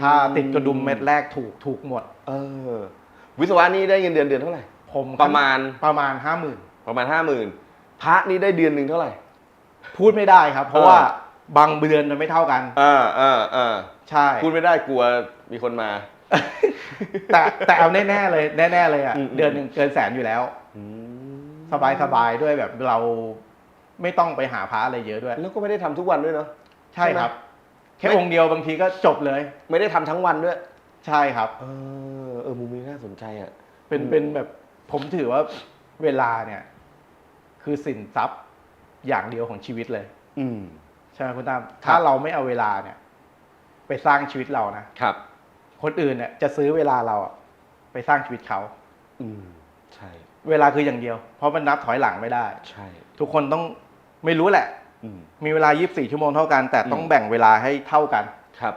ถ้าติดกระดุมเม็ดแรกถูกถูกหมด เออ วิศวะนี่ได้เงินเดือนเดือนเท่าไหร่ ผมประมาณประมาณห้าหมื่นประมาณห้าหมื่นพระนี่ได้เดือนหนึ่งเท่าไหร่ พูดไม่ได้ครับ เพราะเออว่าบางเดือนมันไม่เท่ากันอ่าอ่าอ่าใช่พูดไม่ได้กลัวมีคนมา แต่แต่เอาแน่ๆเลยแน่ๆเลยอะอืมเดือนหนึ่งเกินแสนอยู่แล้วอืมสบายสบายๆด้วยแบบเราไม่ต้องไปหาพระอะไรเยอะด้วย แล้วก็ไม่ได้ทำทุกวันด้วยเนาะใช่ใช่ไหมครับ แค่องค์เดียวบางทีก็จบเลย ไม่ได้ทำทั้งวันด้วย ใช่ครับ เออเออมุมนี้น่าสนใจอะ เป็นอืม เป็นแบบผมถือว่าเวลาเนี่ย คือสินทรัพย์อย่างเดียวของชีวิตเลย อืม ใช่ไหมคุณตามครับถ้าเราไม่เอาเวลาเนี่ย ไปสร้างชีวิตเรานะครับ คนอื่นเนี่ยจะซื้อเวลาเราอะไปสร้างชีวิตเขา อืม ใช่ เวลาคืออย่างเดียว เพราะมันนับถอยหลังไม่ได้ ใช่ ทุกคนต้องไม่รู้แหละอื มมีเวลา 24 ชั่วโมงเท่ากัน แต่ต้องอืมแบ่งเวลาให้เท่ากัน ครับ